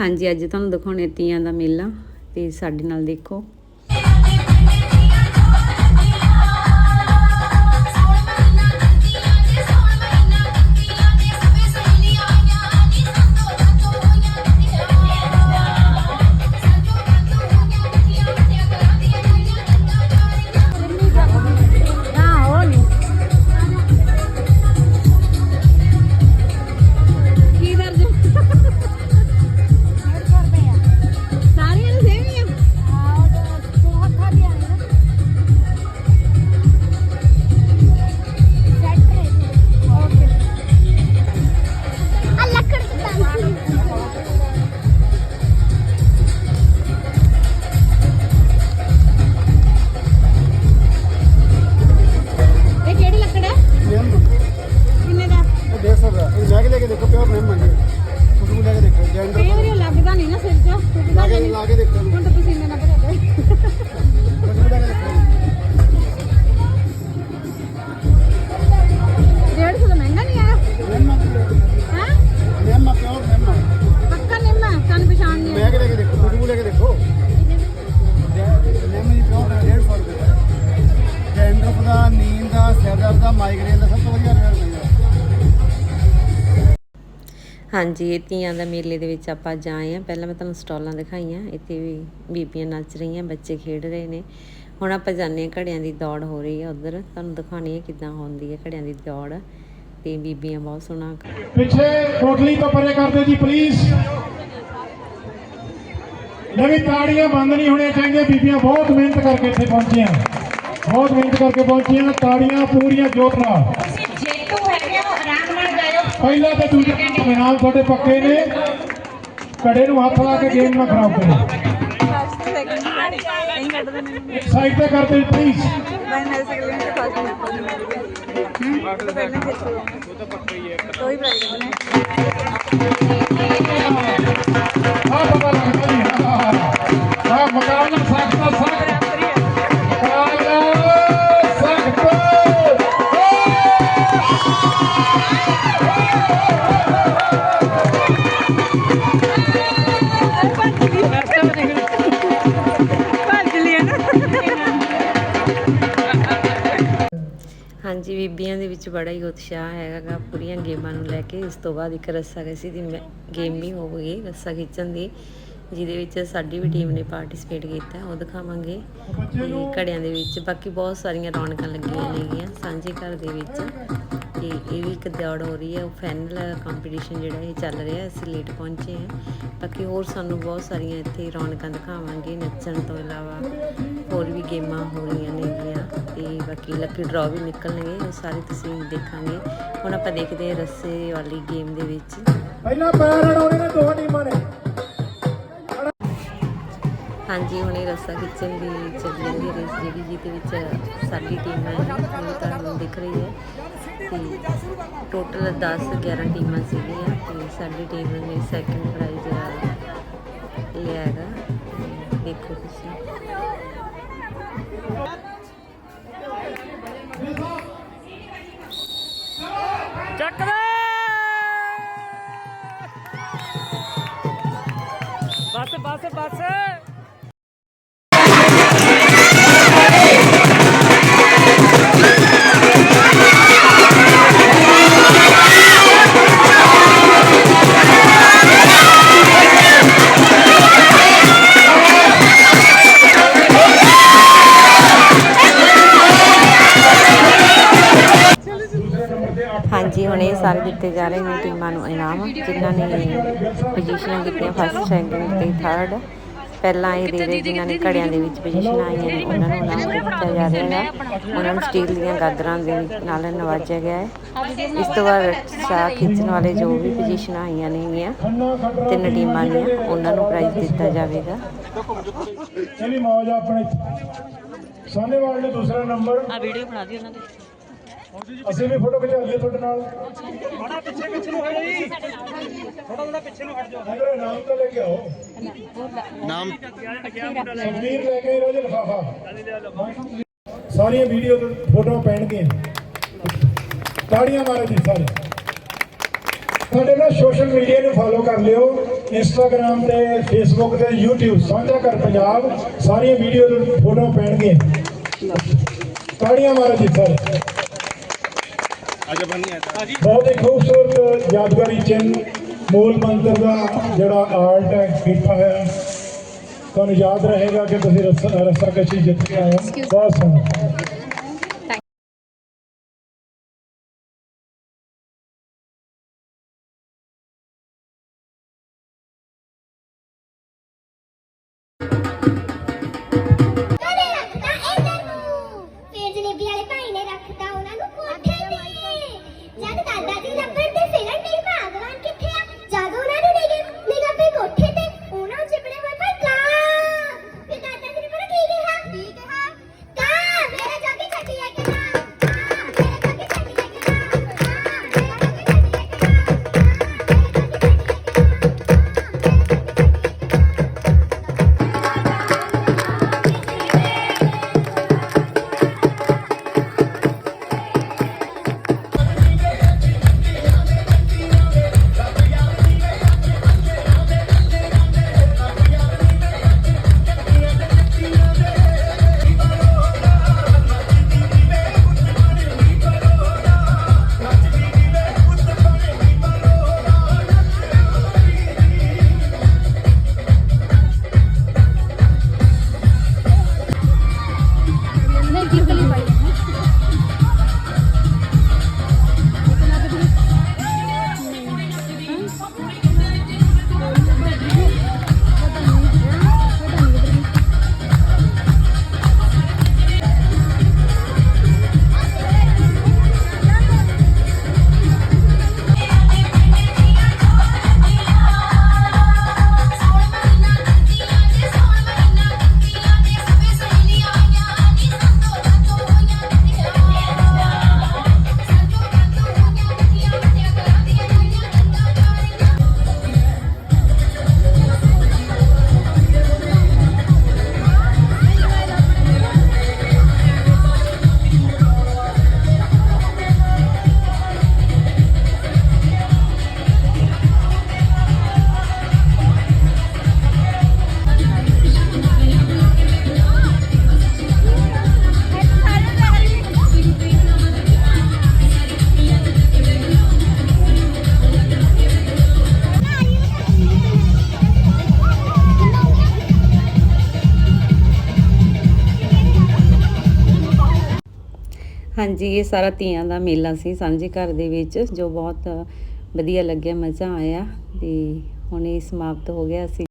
ਹਾਂਜੀ ਅੱਜ ਤੁਹਾਨੂੰ ਦਿਖਾਉਣੇ ਤੀਆਂ ਦਾ ਮੇਲਾ ਤੇ ਸਾਡੇ ਨਾਲ ਦੇਖੋ। ਲੱਗਦਾ ਨਹੀਂ ਨਾ ਸਿਰ 'ਚ ਲਾ ਕੇ ਲਾ ਕੇ ਦੇਖੋ। ਹਾਂਜੀ, ਇਹ ਤੀਆਂ ਦਾ ਮੇਲੇ ਦੇ ਵਿੱਚ ਆਪਾਂ ਜਾਏ ਆ ਪਹਿਲਾਂ ਮੈਂ ਤੁਹਾਨੂੰ ਸਟਾਲਾਂ ਦਿਖਾਈਆਂ। ਇੱਥੇ ਵੀ ਬੀਬੀਆਂ ਨੱਚ ਰਹੀਆਂ, ਬੱਚੇ ਖੇਡ ਰਹੇ ਨੇ। ਹੁਣ ਆਪਾਂ ਜਾਂਦੇ ਆ ਘੜਿਆਂ ਦੀ ਦੌੜ ਹੋ ਰਹੀ ਹੈ ਉਧਰ। ਤੁਹਾਨੂੰ ਦਿਖਾਣੀ ਹੈ ਕਿਦਾਂ ਹੁੰਦੀ ਹੈ ਘੜਿਆਂ ਦੀ ਦੌੜ। ਤੇ ਬੀਬੀਆਂ ਬਹੁਤ ਸੋਹਣਾ ਪਿੱਛੇ ਕੋਟਲੀ ਤੋਂ ਪਰੇ ਕਰਦੇ ਜੀ ਪਲੀਜ਼ ਨਵੀਂ ਤਾੜੀਆਂ ਬੰਦ ਨਹੀਂ ਹੋਣੀਆਂ ਚਾਹੀਦੀਆਂ। ਬੀਬੀਆਂ ਬਹੁਤ ਮਿਹਨਤ ਕਰਕੇ ਇੱਥੇ ਪਹੁੰਚੀਆਂ। ਬਹੁਤ ਮਿਹਨਤ ਕਰਕੇ ਪਹੁੰਚੀਆਂ। ਤਾੜੀਆਂ ਪੂਰੀਆਂ ਜੋਰ ਨਾਲ ਤੁਸੀਂ ਜੇਤੂ ਹੈਗੇ ਹੋ ਆਰਾਮ ਨਾਲ ਜਾਇਓ ਪਹਿਲਾ ਤੇ ਦੂਜਾ ਇਨਾਮ ਤੁਹਾਡੇ ਪੱਕੇ ਨੇ। ਕੜੇ ਨੂੰ ਹੱਥ ਲਾ ਕੇ ਗੇਮ ਨਾ ਖਰਾਬ ਕਰੋ। ਸਾਈਡ ਤੇ ਕਰਦੇ ਪਲੀਜ਼ ਹਾਂ। ਪਤਾ ਲੱਗਦਾ ਜੀ ਹਾਂਜੀ, ਬੀਬੀਆਂ ਦੇ ਵਿੱਚ ਬੜਾ ਹੀ ਉਤਸ਼ਾਹ ਹੈਗਾ ਪੂਰੀਆਂ ਗੇਮਾਂ ਨੂੰ ਲੈ ਕੇ। ਇਸ ਤੋਂ ਬਾਅਦ ਇੱਕ ਰੱਸਾ ਕਸ਼ੀ ਦੀ ਗੇਮ ਵੀ ਹੋ ਗਈ ਰੱਸਾ ਖਿੱਚਣ ਦੀ, ਜਿਹਦੇ ਵਿੱਚ ਸਾਡੀ ਵੀ ਟੀਮ ਨੇ ਪਾਰਟਿਸਿਪੇਟ ਕੀਤਾ, ਉਹ ਦਿਖਾਵਾਂਗੇ। ਤੇ ਘੜਿਆਂ ਦੇ ਵਿੱਚ ਬਾਕੀ ਬਹੁਤ ਸਾਰੀਆਂ ਰੌਣਕਾਂ ਲੱਗੀਆਂ ਨੇਗੀਆਂ ਸਾਂਝੇ ਘਰ ਦੇ ਵਿੱਚ। ਤੇ ਇਹ ਵੀ ਇੱਕ ਦੌੜ ਹੋ ਰਹੀ ਹੈ, ਉਹ ਫਾਈਨਲ ਕੰਪੀਟੀਸ਼ਨ ਜਿਹੜਾ ਇਹ ਚੱਲ ਰਿਹਾ, ਅਸੀਂ ਲੇਟ ਪਹੁੰਚੇ ਹਾਂ। ਬਾਕੀ ਹੋਰ ਸਾਨੂੰ ਬਹੁਤ ਸਾਰੀਆਂ ਇੱਥੇ ਰੌਣਕਾਂ ਦਿਖਾਵਾਂਗੇ, ਨੱਚਣ ਤੋਂ ਇਲਾਵਾ ਹੋਰ ਵੀ ਗੇਮਾਂ ਹੋ ਰਹੀਆਂ ਨੇਗੀਆਂ ਤੇ ਬਾਕੀ ਲੱਕੀ ਡਰਾ ਵੀ ਨਿਕਲਣਗੇ, ਉਹ ਸਾਰੇ ਤੁਸੀਂ ਦੇਖਾਂਗੇ। ਹੁਣ ਆਪਾਂ ਦੇਖਦੇ ਹਾਂ ਰੱਸੇ ਵਾਲੀ ਗੇਮ ਦੇ ਵਿੱਚ। ਪਹਿਲਾਂ ਪੈਰ ਅੜਾਉਣੇ ਨੇ ਦੋ ਟੀਮਾਂ ਨੇ। ਹਾਂਜੀ, ਹੁਣੇ ਰਸਾ ਖਿੱਚਣ ਦੀ ਚੱਲੀ ਜਾਂਦੀ ਹੈ ਰੇਸ ਜਿਹੜੀ ਜਿਹਦੇ ਵਿੱਚ ਸਾਡੀ ਟੀਮ ਹੈ ਉਹ ਤੁਹਾਨੂੰ ਦਿਖ ਰਹੀ ਹੈ। ਤੇ ਟੋਟਲ 10 11 ਟੀਮਾਂ ਸੀਗੀਆਂ ਤੇ ਸਾਡੀ ਟੀਮ ਨੇ ਸੈਕੰਡ ਪ੍ਰਾਈਜ਼ ਲਿਆ ਹੈਗਾ। ਦੇਖੋ ਤੁਸੀਂ। ਬਸ ਬਸ ਬਸ! ਦਿੱਤੇ ਜਾ ਰਹੇ ਨੇ ਟੀਮਾਂ ਨੂੰ ਇਨਾਮ ਜਿਨ੍ਹਾਂ ਨੇ ਪੋਜੀਸ਼ਨਾਂ ਕੀਤੀਆਂ ਫਸਟ ਸੈਕੰਡ ਤੇ ਥਰਡ ਪਹਿਲਾਂ ਇਹ ਦੇ ਰਹੇ ਜਿਨ੍ਹਾਂ ਨੇ ਘੜਿਆਂ ਦੇ ਵਿੱਚ ਪੋਜੀਸ਼ਨ ਆਈਆਂ ਨੇ ਉਹਨਾਂ ਨੂੰ ਇਨਾਮ ਦਿੱਤਾ ਜਾ ਰਿਹਾ ਹੈ ਉਹਨਾਂ ਨੂੰ ਸਟੀਲ ਦੀਆਂ ਗਾਦਰਾਂ ਦੇ ਨਾਲ ਨਵਾਜਿਆ ਗਿਆ ਹੈ। ਇਸ ਤੋਂ ਬਾਅਦ ਸਾਹ ਖਿੱਚਣ ਵਾਲੇ ਜੋ ਵੀ ਪੋਜੀਸ਼ਨਾਂ ਆਈਆਂ ਨੇਗੀਆਂ ਤਿੰਨ ਟੀਮਾਂ ਦੀਆਂ ਉਹਨਾਂ ਨੂੰ ਪ੍ਰਾਈਜ਼ ਦਿੱਤਾ ਜਾਵੇਗਾ। ਚਲੀ ਮੌਜ ਆ ਆਪਣੇ। ਸਾਹਨੇਵਾਲ ਨੇ ਦੂਸਰਾ ਨੰਬਰ ਆ ਵੀਡੀਓ ਬਣਾ ਦਿਓ ਉਹਨਾਂ ਦੀ। ਅਸੀਂ ਵੀ ਫੋਟੋ ਖਿਚਾ ਲਈਏ ਤੁਹਾਡੇ ਨਾਲ। ਥੋੜਾ ਪਿੱਛੇ ਪਿੱਛੇ ਨੂੰ ਹਟ ਜੀ। ਥੋੜਾ ਥੋੜਾ ਪਿੱਛੇ ਨੂੰ ਹਟ ਜਾਓ। ਅਗਰ ਨਾਮ ਤਾਂ ਲੈ ਕੇ ਆਓ। ਨਾਮ? ਤਸਵੀਰ ਲੈ ਕੇ ਰੋਜ਼ ਲਿਫਾਫਾ। ਸਾਰੀਆਂ ਵੀਡੀਓ ਤੇ ਫੋਟੋਆਂ ਪੈਣਗੀਆਂ। ਤਾੜੀਆਂ ਮਾਰੋ ਜੀ ਸਾਰੇ। ਸਾਡੇ ਨਾਲ ਸੋਸ਼ਲ ਮੀਡੀਆ ਨੂੰ ਫੋਲੋ ਕਰ ਲਿਓ। ਇੰਸਟਾਗ੍ਰam ਤੇ ਫੇਸਬੁੱਕ ਤੇ YouTube ਸਾਂਝਾ ਕਰ ਪੰਜਾਬ। ਸਾਰੀਆਂ ਵੀਡੀਓ ਫੋਟੋ ਪੈਣਗੇ ਤਾੜੀਆਂ ਮਾਰੋ ਜੀ ਸਰ। ਬਹੁਤ ਹੀ ਖੂਬਸੂਰਤ ਯਾਦਗਾਰੀ ਚਿੰਨ੍ਹ ਮੂਲ ਮੰਤਰ ਦਾ ਜਿਹੜਾ ਆਰਟ ਹੈ ਕੀਤਾ ਹੋਇਆ ਤੁਹਾਨੂੰ ਯਾਦ ਰਹੇਗਾ ਕਿ ਤੁਸੀਂ ਰੱਸਾ ਰੱਸਾ ਕਸ਼ੀ ਜਿੱਤ ਕੇ ਆਏ ਹੋ। ਬਹੁਤ ਸੋਹਣਾ। ਹਾਂਜੀ, ਇਹ ਸਾਰਾ ਤੀਆਂ ਦਾ ਮੇਲਾ ਸੀ ਸਾਂਝੇ ਘਰ ਦੇ ਵਿੱਚ, ਜੋ ਬਹੁਤ ਵਧੀਆ ਲੱਗਿਆ, ਮਜ਼ਾ ਆਇਆ ਤੇ ਹੁਣ ਇਹ ਸਮਾਪਤ ਹੋ ਗਿਆ। ਸੀ